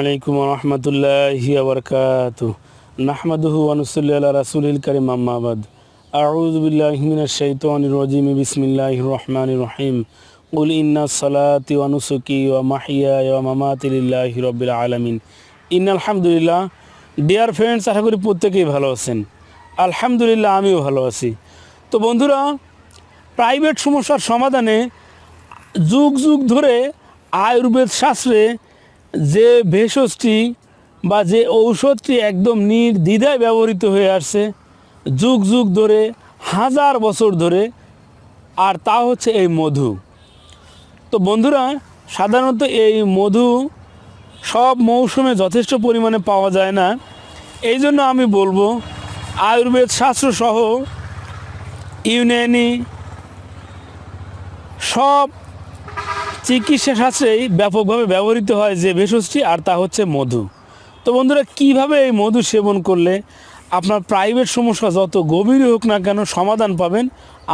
আলাইকুম রহমতুল্লাহি আবরকাত নাহমাদুহু আনুসুল্লি আল্লাহ রাসুলিল করিম আম্মাবাদ আউযু বিল্লাহি মিনাশ শাইতানির রাজিম, বিসমিল্লাহির রহমানির রহিম। কুল ইন্না সালাতি ওয়া নুসুকি ওয়া মাহিয়ায়া ওয়া মামাতি লিল্লাহি রাব্বিল আলামিন। ইন্নাল হামদুলিল্লাহ। ডিয়ার ফ্রেন্ডস আশা করি প্রত্যেকেই ভালো আছেন। আলহামদুলিল্লাহ, আমিও ভালো আছি। তো বন্ধুরা প্রাইভেট সমস্যার সমাধানে যুগ যুগ ধরে আয়ুর্বেদ শাস্ত্রে যে ভেষজটি বা যে ঔষধটি একদম নির্দ্বিধায় ব্যবহৃত হয়ে আসছে, যুগ যুগ ধরে, হাজার বছর ধরে, আর তা হচ্ছে এই মধু। তো বন্ধুরা, সাধারণত এই মধু সব মৌসুমে যথেষ্ট পরিমাণে পাওয়া যায় না। এই জন্য আমি বলব, আয়ুর্বেদ শাস্ত্র সহ, ইউনানি, সব চিকিৎসা শাস্ত্রেই ব্যাপকভাবে ব্যবহৃত হয় যে ভেষজটি, আর তা হচ্ছে মধু। তো বন্ধুরা, কীভাবে এই মধু সেবন করলে আপনার প্রাইভেট সমস্যা যত গভীরই হোক না কেন সমাধান পাবেন,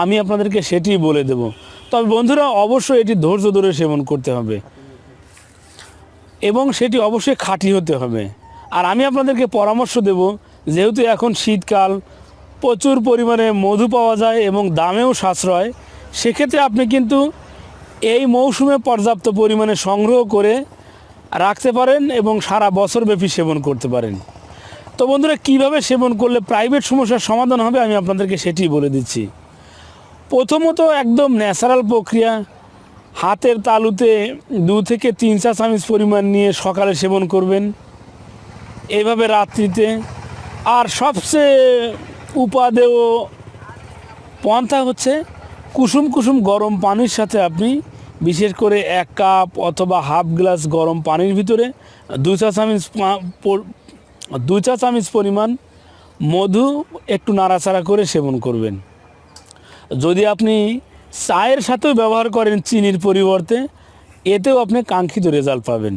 আমি আপনাদেরকে সেটিই বলে দেব। তবে বন্ধুরা, অবশ্যই এটি ধৈর্য ধরে সেবন করতে হবে। এবং সেটি অবশ্যই খাঁটি হতে হবে। আর আমি আপনাদেরকে পরামর্শ দেব, যেহেতু এখন শীতকাল, প্রচুর পরিমাণে মধু পাওয়া যায় এবং দামেও সাশ্রয়, সেক্ষেত্রে আপনি কিন্তু এই মৌসুমে পর্যাপ্ত পরিমাণে সংগ্রহ করে রাখতে পারেন এবং সারা বছরব্যাপী সেবন করতে পারেন। তো বন্ধুরা, কীভাবে সেবন করলে প্রাইভেট সমস্যার সমাধান হবে আমি আপনাদেরকে সেটি বলে দিচ্ছি। প্রথমত একদম ন্যাচারাল প্রক্রিয়া, হাতের তালুতে দু থেকে তিন চা চামচ পরিমাণ নিয়ে সকালে সেবন করবেন। এভাবে রাত্রিতে। আর সবচেয়ে উপাদেয় পন্থা হচ্ছে কুসুম কুসুম গরম পানির সাথে আপনি বিশেষ করে এক কাপ অথবা হাফ গ্লাস গরম পানির ভিতরে দু চা চামিচ দুই চা চামিচ পরিমাণ মধু একটু নাড়াচাড়া করে সেবন করবেন। যদি আপনি চায়ের সাথেও ব্যবহার করেন চিনির পরিবর্তে, এতেও আপনি কাঙ্ক্ষিত রেজাল্ট পাবেন।